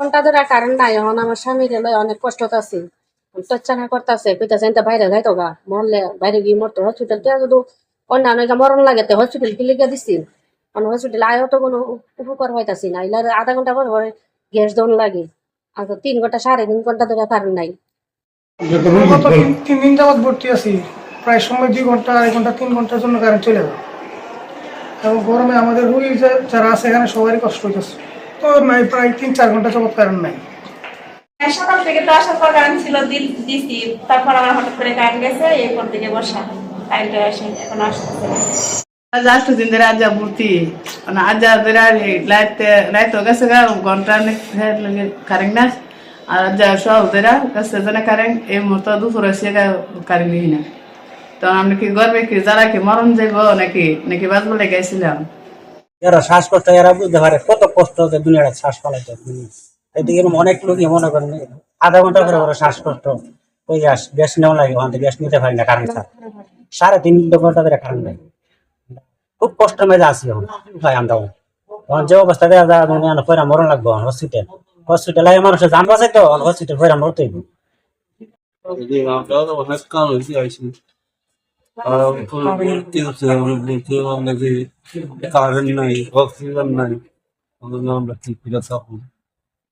ঘণ্টা ধরে কারেন্ট নাই, এখন আমার স্বামীর অনেক কষ্ট আছে টচ্চানা করতেছে, কইতাছে এনতে বাইরে যাইতো গা, মরলে বাইরে গিয়ে মরতো হসপিটাল তে। যদি অন্যান্য মরণ লাগে তো হসপিটাল কি লিখে দিছি। কারণ হসপিটাল আয়ও তো কোনো উপকার হইতাছি না, ইলার আধা ঘণ্টা পর পরে গ্যাস দন লাগে। আর তিন ঘণ্টা, সাড়ে তিন ঘণ্টা ধরে কারেন্ট নাই। তিন দিন যাবৎ ভর্তি আছি। প্রায় সময় দুই ঘণ্টা, আড়াই ঘণ্টা, তিন ঘণ্টার জন্য কারেন্ট চলে যায় এবং গরমে আমাদের রুগী যারা আছে এখানে সবারই কষ্ট হইতেছে। তো নাই প্রায় তিন চার ঘণ্টা কারেন্ট নাই। হ্যাঁ, সকাল থেকে তো আসার পর কারেন্ট ছিল দিল- দিছি। তারপর আবার হঠাৎ করে কারেন্ট গেছে এরপর থেকে বসা কারেন্ট আসে এখন আসতেছে। না। সব এই মতো দুপুরে সেগা কারেং না। তো আমরা কি গর্বে কি যারা কি মরণ যাইব নাকি? নাকি বাঁচবো লেগেছিলাম এরা শ্বাসকষ্ট এরা বুঝতে পারে কত কষ্ট হচ্ছে দুনিয়াটা শ্বাস ফলাইতে এদিকে এরকম অনেক লোকই মনে করেন আধা ঘণ্টা করে করে শ্বাসকষ্ট ওই গ্যাস গ্যাস নেওয়া লাগে ওখান থেকে গ্যাস নিতে পারি না কারেন্ট ছাড়া সাড়ে তিন ঘণ্টা ধরে কারেন্ট নেই। খুব কষ্ট মেজে আছি এখন। ভাই আমরা এখন যে অবস্থা দেওয়া যায় দুনিয়া পয়রা মরণ লাগবো হসপিটাল হসপিটাল আগে মানুষের জান বাঁচাই তো হসপিটাল পয়রা মরতে আমরা কারেন্ট নাই অক্সিজেন নাই আমরা ঠিক করে থাকব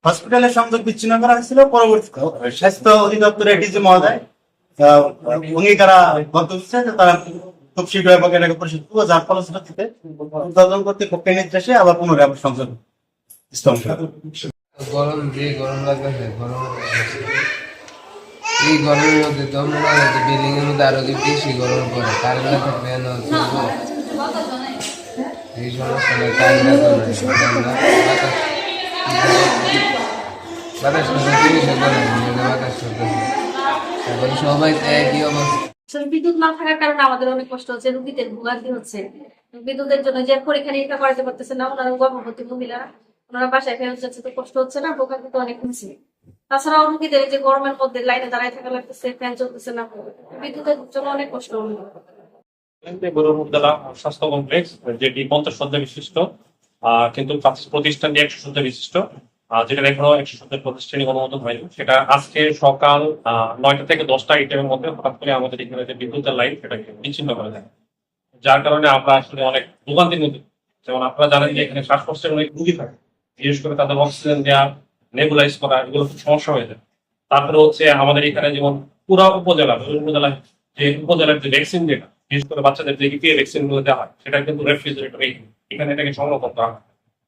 হসপিটালের সংযোগ বিচ্ছিন্ন করা হয়েছিল পরবর্তীতে স্বাস্থ্য অধিদপ্তরের এডিজি মহোদয় আহ, অঙ্গীকারা গত হচ্ছে যে তারা খুব শীঘ্রই আমাকে এটাকে পরিশোধ করব যার ফলশ্রুতিতে উদ্বোধন কর্তৃপক্ষের নির্দেশে আবার পুনরায় আবার সংযোগ গরম যে গরম লাগতেছে গরম লাগতেছে। এই গরমের মধ্যে তো মনে হয় যে বিল্ডিং এর মধ্যে আরও বেশি গরম পড়ে কারেন্ট না এই সমস্যা বাতাস বাতাস সবাই একই অবস্থা। বিদ্যুৎ না থাকার কারণে আমাদের অনেক কষ্ট হচ্ছে, রুগীদের ভোগান্তি হচ্ছে। বিদ্যুতের জন্য যে পরীক্ষা নিরীক্ষা করাতে পারতেছে না, ওনারা গর্ভবতী মহিলা, ওনারা বাসায় ফেরত যাচ্ছে, তো কষ্ট হচ্ছে না ভোগান্তি তো অনেক হচ্ছে। তাছাড়াও রুগীদের যে গরমের মধ্যে লাইনে দাঁড়ায় থাকা লাগতেছে, ফ্যান চলতেছে না। বিদ্যুতের জন্য অনেক কষ্ট গরুমুদ্দলা স্বাস্থ্য কমপ্লেক্স, যেটি পঞ্চাশ শয্যা বিশিষ্ট কিন্তু প্রতিষ্ঠানটি একশো শয্যা বিশিষ্ট যেটা এখনও একশো শয্যার প্রতিষ্ঠানই অনুমোদন হয়নি। সেটা আজকে সকাল নয়টা থেকে দশটা এই টাইমের মধ্যে হঠাৎ করে আমাদের এখানে যে বিদ্যুতের লাইন, সেটাকে বিচ্ছিন্ন করে দেয়। যার কারণে আমরা আসলে অনেক ভোগান্তির মধ্যে। যেমন আপনারা জানেন যে এখানে শ্বাসকষ্টের অনেক রুগী থাকে। বিশেষ করে তাদের অক্সিজেন দেওয়া নেবুলাইজ করা, এগুলো খুব সমস্যা হয়ে যায়। তারপরে হচ্ছে আমাদের এখানে যেমন পুরা উপজেলা উপজেলায় যে উপজেলার যে ভ্যাকসিন যেটা, বিশেষ করে বাচ্চাদের যে ইপিএ ভ্যাকসিনগুলো দেওয়া হয়, সেটা কিন্তু রেফ্রিজারেটর এখানে এটাকে সংরক্ষণ করা হয়।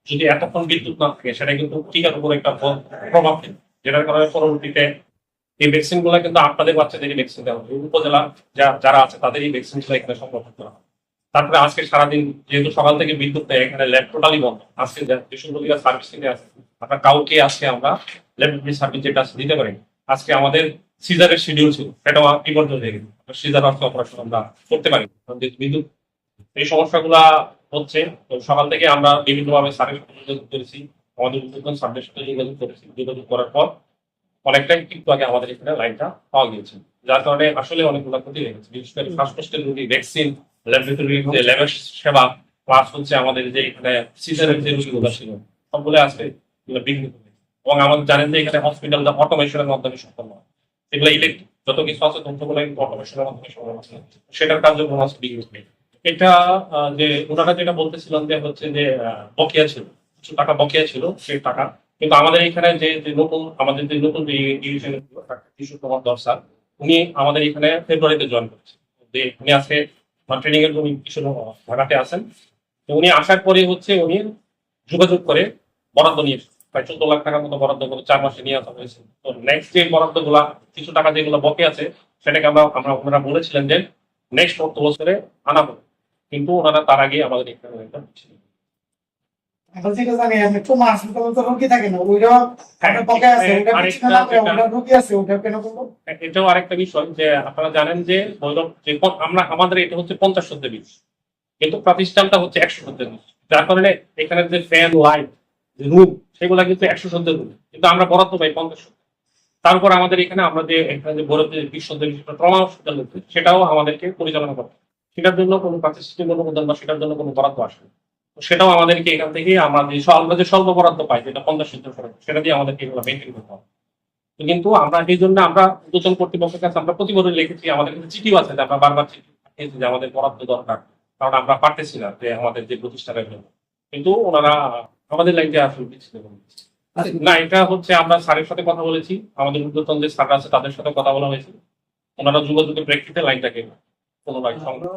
যদি এতক্ষণ বিদ্যুৎ না থাকে, সেটা কিন্তু টিকার উপর একটা প্রভাব ফেলে। যেটার কারণে পরবর্তীতে এই ভ্যাকসিনগুলো কিন্তু আপনাদের বাচ্চাদেরই ভ্যাকসিন দেওয়া হয় উপজেলা যারা আছে, তাদেরই ভ্যাকসিনগুলো এখানে সংরক্ষণ করা হয় তারপরে আজকে সারাদিন যেহেতু সকাল থেকে বিদ্যুৎ নেই, এখানে ল্যাব টোটালি বন্ধ। আজকে যে- যেসব রোগীরা সার্ভিস নিতে আছে আপনার কাউকে আজকে আমরা ল্যাবরেটরি সার্ভিস যেটা দিতে পারি আজকে আমাদের সিজারের শিডিউল ছিল, সেটাও বিপর্যয় হয়ে গেছে। সিজার অর্থ অপারেশন আমরা করতে পারি বিদ্যুৎ, এই সমস্যাগুলা হচ্ছে, তো সকাল থেকে আমরা বিভিন্নভাবে সার্ভিস যোগাযোগ করেছি, আমাদের উদ্যোগন সার্ভিস যোগাযোগ করেছি যোগাযোগ করার পর অনেকটাই কিন্তু আগে আমাদের এখানে লাইনটা পাওয়া গিয়েছে। যার কারণে আসলে অনেক অনেকগুলো ক্ষতি হয়ে গেছে বিশেষ করে শ্বাসকষ্টের রোগী ভ্যাকসিন ল্যাবরেটরি যে ল্যাবের সেবা প্লাস হচ্ছে আমাদের যে এখানে সিজারের যে রোগীগুলো ছিল সবগুলো আছে এগুলো বিঘ্নিত এবং আমাদের জানেন যে এখানে হসপিটালটা অটোমেশনের মাধ্যমে সম্পন্ন হয় এগুলো ইলেকট্রিক যত কিছু আছে অটোমেশনের মাধ্যমে সম্পন্ন হয় সেটার কার্যক্রম আছে বিঘ্নিত এটা যে ওনারা যেটা বলতেছিলেন যে হচ্ছে যে বকেয়া ছিল কিছু টাকা বকেয়া ছিল সেই টাকা কিন্তু আমাদের এখানে যে যে নতুন আমাদের যে নতুন যে ডিভিশনের কিশোর কুমার দর্শা উনি আমাদের এখানে ফেব্রুয়ারিতে জয়েন করেছেন। যে উনি আজকে ট্রেনিং এর কিশোর ঢাকাতে আসেন তো উনি আসার পরে হচ্ছে উনি যোগাযোগ করে বরাদ্দ নিয়ে প্রায় চোদ্দ লাখ টাকার মতো বরাদ্দ করে চার মাসে নিয়ে আসা হয়েছে। তো নেক্সট যে বরাদ্দগুলা কিছু টাকা যেগুলো বকে আছে, সেটাকে আমরা আমরা ওনারা বলেছিলেন যে নেক্সট অর্থ বছরে আনা হবে। কিন্তু ওনারা তার আগে আমাদের এখানে। এখন থেকে জানি আপনি তো হাসপাতালে তো রোগী থাকে না ওইটা একটা পকে আছে ওইটা বিচ্ছিন্ন না করে ওইটা আছে ওইটা কেন করব? এটাও আরেকটা বিষয় যে আপনারা জানেন যে আমরা আমাদের এটা হচ্ছে পঞ্চাশ বীজ কিন্তু প্রতিষ্ঠানটা হচ্ছে একশো বীজ যার কারণে এখানে যে ফ্যান লাইট রুম সেগুলা কিন্তু একশো রুম কিন্তু আমরা বরাদ্দ পাই পঞ্চাশ শব্দ তারপর আমাদের এখানে আমরা যে এখানে যে বরাদ্দ বিশ শব্দের ট্রমা হসপিটাল হচ্ছে সেটাও আমাদেরকে পরিচালনা করতে সেটার জন্য কোনো প্রাতিষ্ঠানিক অনুমোদন বা সেটার জন্য কোনো বরাদ্দ আসে না। সেটাও আমাদেরকে এখান থেকে আমরা যে স্বল্প- আমরা যে স্বল্প বরাদ্দ পাই যেটা পঞ্চাশ শতাংশ সেটা দিয়ে আমাদেরকে এগুলো মেনটেন করতে হবে। কিন্তু আমরা এই জন্য আমরা উদ্যোতন কর্তৃপক্ষের কাছে আমরা প্রতিবারই লিখেছি আমাদের কাছে চিঠিও আছে যে আমরা বারবার চিঠি পাঠিয়েছি যে আমাদের বরাদ্দ দরকার কারণ আমরা পারতেছি না যে আমাদের যে প্রতিষ্ঠানের জন্য। কিন্তু ওনারা আমাদের লাইনটা আসলে পিছিয়ে না এটা হচ্ছে আমরা স্যারের সাথে কথা বলেছি আমাদের উদ্যোতন যে স্যার আছে তাদের সাথে কথা বলা হয়েছে। ওনারা যোগাযোগের প্রেক্ষিতে লাইনটাকে পুনরায় সংগ্রহ